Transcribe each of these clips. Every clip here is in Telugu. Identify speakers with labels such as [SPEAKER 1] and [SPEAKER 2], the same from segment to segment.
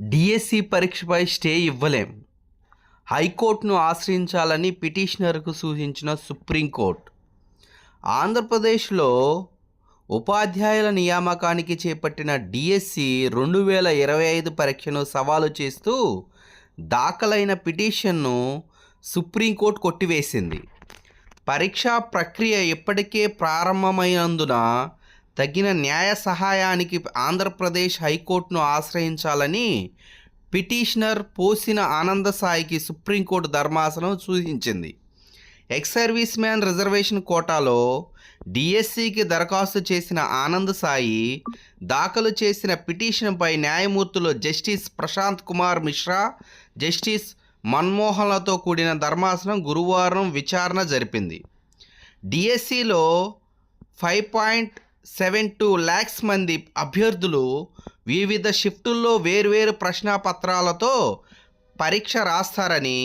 [SPEAKER 1] డిఎస్సి పరీక్షపై స్టే ఇవ్వలేం. హైకోర్టును ఆశ్రయించాలని పిటిషనర్కు సూచించిన సుప్రీంకోర్టు. ఆంధ్రప్రదేశ్లో ఉపాధ్యాయుల నియామకానికి చేపట్టిన డిఎస్సి రెండు వేల ఇరవై ఐదు పరీక్షను సవాలు చేస్తూ దాఖలైన పిటిషన్ను సుప్రీంకోర్టు కొట్టివేసింది. పరీక్షా ప్రక్రియ ఇప్పటికే ప్రారంభమైనందున తగిన న్యాయ సహాయానికి ఆంధ్రప్రదేశ్ హైకోర్టును ఆశ్రయించాలని పిటిషనర్ పోసిన ఆనంద సాయికి సుప్రీంకోర్టు ధర్మాసనం సూచించింది. ఎక్స్ సర్వీస్ మ్యాన్ రిజర్వేషన్ కోటాలో డిఎస్సికి దరఖాస్తు చేసిన ఆనంద్ సాయి దాఖలు చేసిన పిటిషన్పై న్యాయమూర్తులు జస్టిస్ ప్రశాంత్ కుమార్ మిశ్రా జస్టిస్ మన్మోహన్లతో కూడిన ధర్మాసనం గురువారం విచారణ జరిపింది. డిఎస్సిలో five point seven two lakhs మంది అభ్యర్థులు వివిధ షిఫ్టుల్లో వేర్వేరు ప్రశ్నాపత్రాలతో పరీక్ష రాస్తారని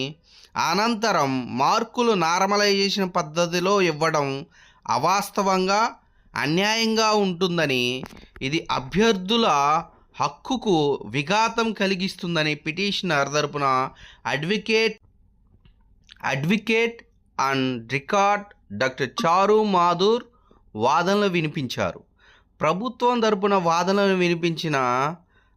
[SPEAKER 1] అనంతరం మార్కులు నార్మలైజేషన్ పద్ధతిలో ఇవ్వడం అవాస్తవంగా అన్యాయంగా ఉంటుందని ఇది అభ్యర్థుల హక్కుకు విఘాతం కలిగిస్తుందని పిటిషనర్ తరపున advocate advocate and record doctor Charu Mathur వాదనలు వినిపించారు. ప్రభుత్వం తరపున వాదనలు వినిపించిన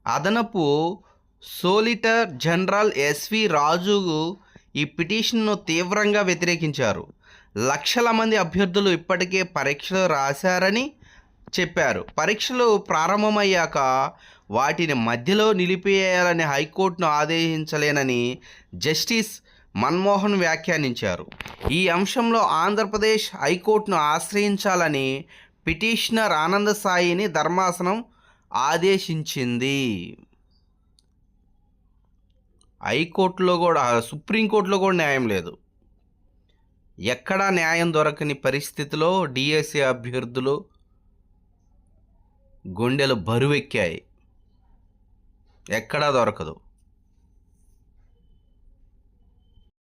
[SPEAKER 1] అదనపు సోలిటర్ జనరల్ ఎస్వి రాజు ఈ పిటిషన్ను తీవ్రంగా వ్యతిరేకించారు. లక్షల మంది అభ్యర్థులు ఇప్పటికే పరీక్షలు రాశారని చెప్పారు. పరీక్షలు ప్రారంభమయ్యాక వాటిని మధ్యలో నిలిపేయాలని హైకోర్టును ఆదేశించలేనని జస్టిస్ మన్మోహన్ వ్యాఖ్యానించారు. ఈ అంశంలో ఆంధ్రప్రదేశ్ హైకోర్టును ఆశ్రయించాలని పిటిషనర్ ఆనంద సాయిని ధర్మాసనం ఆదేశించింది. హైకోర్టులో కూడా సుప్రీంకోర్టులో కూడా న్యాయం లేదు. ఎక్కడా న్యాయం దొరకని పరిస్థితిలో డిఎస్సి అభ్యర్థులు గుండెలు బరువెక్కాయి. ఎక్కడా దొరకదు.